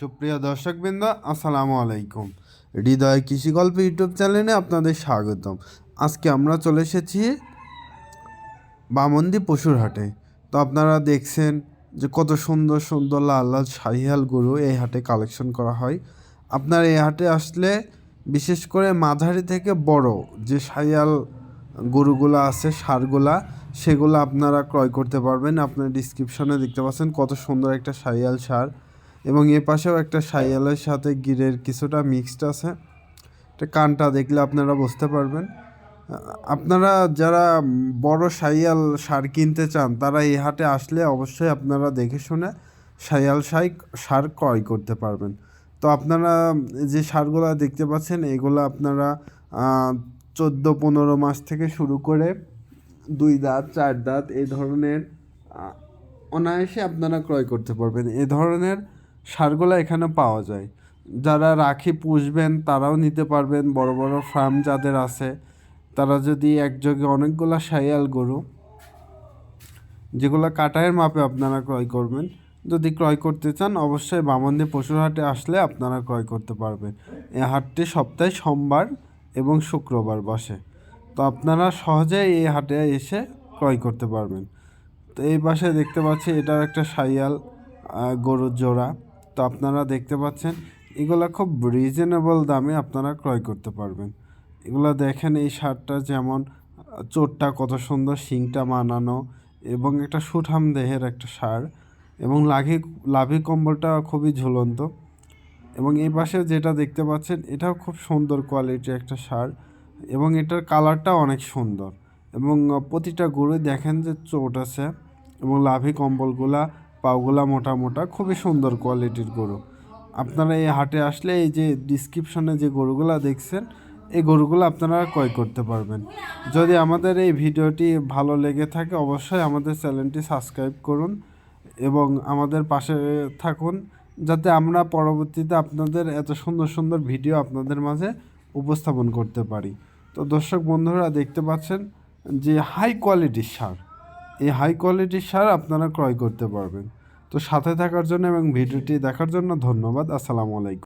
সুপ্রিয় দর্শকবৃন্দ, আসসালামু আলাইকুম। হৃদয় কৃষি গল্প ইউটিউব চ্যানেলে আপনাদের স্বাগতম। আজকে আমরা চলে এসেছি বামন্দি পশুর হাটে। তো আপনারা দেখছেন যে কত সুন্দর সুন্দর লাল লাল শাহিয়াল গরু এই হাটে কালেকশন করা হয়। আপনার এই হাটে আসলে বিশেষ করে মাঝারি থেকে বড় যে শাহিয়াল গরুগুলো আছে, সারগুলা, সেগুলো আপনারা ক্রয় করতে পারবেন। আপনার ডিসক্রিপশনে দেখতে পাচ্ছেন কত সুন্দর একটা শাহিয়াল সার। এবং এ পাশেও একটা শাহিয়ালের সাথে গিরের কিছুটা মিক্সড আছে। এটা কানটা দেখলে আপনারা বুঝতে পারবেন। আপনারা যারা বড় শাইয়াল সার কিনতে চান, তারা এই হাটে আসলে অবশ্যই আপনারা দেখে শুনে শাইয়াল সাই সার ক্রয় করতে পারবেন। তো আপনারা যে সারগুলো দেখতে পাচ্ছেন, এগুলো আপনারা চোদ্দ, পনেরো মাস থেকে শুরু করে দুই দাঁত, চার দাঁত এই ধরনের অনায়াসে আপনারা ক্রয় করতে পারবেন। এ ধরনের সারগুলো এখানে পাওয়া যায়। যারা রাখি পুষবেন, তারাও নিতে পারবেন। বড় বড় ফার্ম যাদের আছে, তারা যদি একযোগে অনেকগুলো শাইয়াল গরু, যেগুলো কাটায়ের মাপে আপনারা ক্রয় করবেন, যদি ক্রয় করতে চান, অবশ্যই বামন্দি পশুর হাটে আসলে আপনারা ক্রয় করতে পারবেন। এই হাটটি সপ্তাহে সোমবার এবং শুক্রবার বসে। তো আপনারা সহজে এই হাটে এসে ক্রয় করতে পারবেন। তো এই পাশে দেখতে পাচ্ছি, এটাও একটা সাইয়াল গরুর জোড়া। তো আপনারা দেখতে পাচ্ছেন, এগুলা খুব রিজনেবল দামে আপনারা ক্রয় করতে পারবেন। এগুলো দেখেন এই শার্টটা যেমন, চোরটা কত সুন্দর শিংটা মানানো এবং একটা সুঠাম দেহের একটা সার এবং লাঘি লাভি কম্বলটা খুবই ঝুলন্ত এবং এই পাশে যেটা দেখতে পাচ্ছেন, এটাও খুব সুন্দর কোয়ালিটির একটা সার এবং এটার কালারটা অনেক সুন্দর এবং প্রতিটা গরু দেখেন যে চোট আছে এবং লাভি কম্বলগুলা পাগুলা মোটা মোটা, খুবই সুন্দর কোয়ালিটির গরু। আপনারা এই হাটে আসলে এই যে ডিসক্রিপশনে যে গরুগুলা দেখছেন, এই গরুগুলো আপনারা ক্রয় করতে পারবেন। যদি আমাদের এই ভিডিওটি ভালো লেগে থাকে, অবশ্যই আমাদের চ্যানেলটি সাবস্ক্রাইব করুন এবং আমাদের পাশে থাকুন, যাতে আমরা পরবর্তীতে আপনাদের এত সুন্দর সুন্দর ভিডিও আপনাদের মাঝে উপস্থাপন করতে পারি। তো দর্শক বন্ধুরা, দেখতে পাচ্ছেন যে হাই কোয়ালিটির সার। এই হাই কোয়ালিটির সার আপনারা ক্রয় করতে পারবেন। তো সাথে থাকার জন্য এবং ভিডিওটি দেখার জন্য ধন্যবাদ। আসসালামু আলাইকুম।